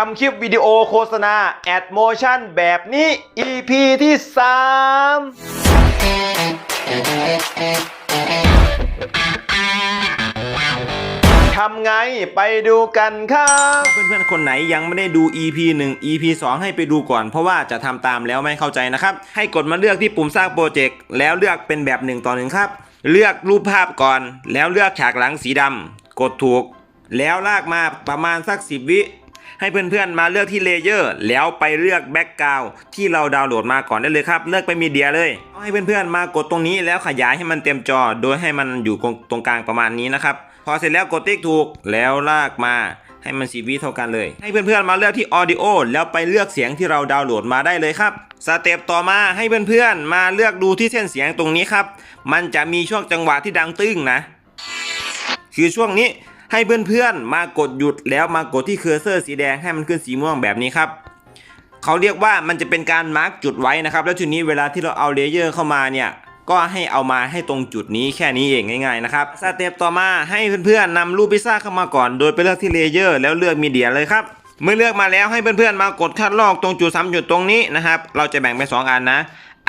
ทำคลิปวิดีโอโฆษณาแอดโมชั่นแบบนี้ EP ที่ 3 ทำไงไปดูกันครับเพื่อนๆ คนไหนยังไม่ได้ดู EP 1 EP 2 ให้ไปดูก่อน เพราะว่าจะทำตามแล้วไม่เข้าใจนะครับ ให้กดมาเลือกที่ปุ่มสร้างโปรเจกต์แล้วเลือกเป็นแบบ 1 ต่อหนึ่งครับ เลือกรูปภาพก่อน แล้วเลือกฉากหลังสีดำกดถูก แล้วลากมาประมาณสัก 10 วิ ให้เพื่อนๆมาเลือกที่เลเยอร์แล้วไปเลือกแบ็กกราวที่เราดาวน์โหลดมาก่อนได้เลยครับ เลือกไปมีเดียเลยเอาให้เพื่อนๆมากดตรงนี้แล้วขยายให้มันเต็มจอ โดยให้มันอยู่ตรงกลางประมาณนี้นะครับพอเสร็จแล้วกดติ๊กถูกแล้วลากมาให้มันสีวิเท่ากันเลย ให้เพื่อนๆมาเลือกที่ Audio แล้วไปเลือกเสียงที่เราดาวน์โหลดมาได้เลยครับสเต็ปต่อมาให้เพื่อนๆมาเลือกดูที่เส้นเสียงตรงนี้ครับ มันจะมีช่วงจังหวะที่ดังตึ้งนะ คือช่วงนี้ ให้เพื่อนๆมากดหยุดแล้วมากดที่เคอร์เซอร์สีแดงให้มันขึ้นสีม่วงแบบนี้ครับเขาเรียกว่ามันจะเป็นการมาร์กจุดไว้นะครับ แล้วทีนี้เวลาที่เราเอาเลเยอร์เข้ามาเนี่ยก็ให้เอามาให้ตรงจุดนี้แค่นี้เองง่ายๆนะครับสเต็ปต่อมาให้เพื่อนๆนำรูปพิซซ่าเข้ามาก่อน โดยไปเลือกที่เลเยอร์แล้วเลือกมีเดียเลยครับเมื่อเลือกมาแล้วให้เพื่อนๆมากดคัดลอกตรงจุดสามจุดตรงนี้นะครับ เราจะแบ่งเป็นสองอันนะ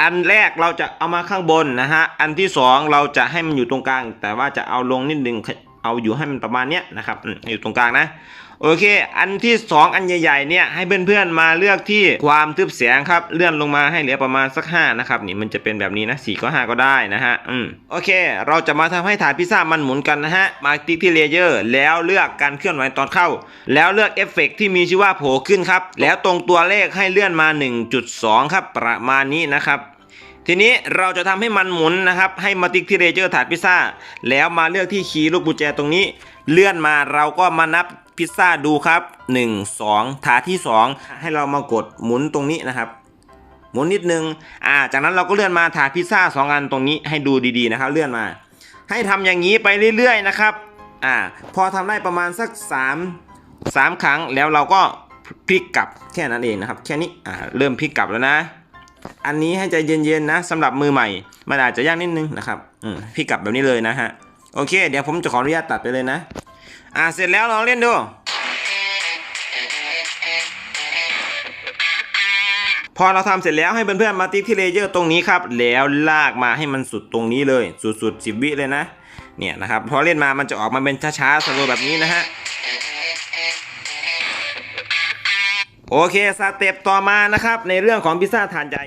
อันแรกเราจะเอามาข้างบนนะฮะอันที่สองเราจะให้มันอยู่ตรงกลาง แต่ว่าจะเอาลงนิดนึง เอาอยู่ให้มันประมาณเนี้ยนะครับอยู่ตรงกลางนะโอเค อันที่ 2 อันใหญ่ๆเนี่ยให้เพื่อนๆมาเลือกที่ความทึบเสียงครับเลื่อนลงมาให้เหลือประมาณสัก 5 นะครับนี่มันจะเป็นแบบนี้นะ4ก็5ก็ได้นะฮะอืมโอเค เราจะมาทำให้ฐานพิซซ่ามันหมุนกันนะฮะมาติ๊กที่เลเยอร์แล้วเลือกการเคลื่อนไหวตอนเข้า แล้วเลือกเอฟเฟกต์ที่มีชื่อว่าโผล่ขึ้นครับแล้วตรงตัวเลขให้เลื่อนมา 1.2 ครับประมาณนี้นะครับ ทีนี้เราจะทำให้มันหมุนนะครับ ให้มาติ๊กที่เรเจอร์ถาดพิซซ่า แล้วมาเลือกที่คีย์ลูกกุญแจตรงนี้ เลื่อนมาเราก็มานับพิซซ่าดูครับ 1 2 ถาดที่ 2 ให้เรามากดหมุนตรงนี้นะครับ หมุนนิดนึง อ่า จากนั้นเราก็เลื่อนมาถาดพิซซ่า 2 อันตรงนี้ให้ดูดีๆนะครับ เลื่อนมา ให้ทำอย่างนี้ไปเรื่อยๆนะครับ อ่า พอทำได้ประมาณสัก 3 3 ครั้งแล้วเราก็พลิกกลับแค่นั้นเองนะครับ แค่นี้ อ่า เริ่มพลิกกลับแล้วนะ อันนี้ให้ใจเย็นๆนะสำหรับมือใหม่ มันอาจจะยากนิดนึงนะครับอืมพี่กลับแบบนี้เลยนะฮะโอเค เดี๋ยวผมจะขออนุญาตตัดไปเลยนะ อ่าเสร็จแล้วลองเล่นดู พอเราทำเสร็จแล้วให้เพื่อนๆมาติ๊กที่เลเยอร์ตรงนี้ครับ แล้วลากมาให้มันสุดตรงนี้เลยสุดๆสิบวิเลยนะ เนี่ยนะครับพอเล่นมามันจะออกมาเป็นช้าๆสโลว์แบบนี้นะฮะ โอเคสเต็ปต่อมานะครับ ในเรื่องของพิซซ่าทานใจ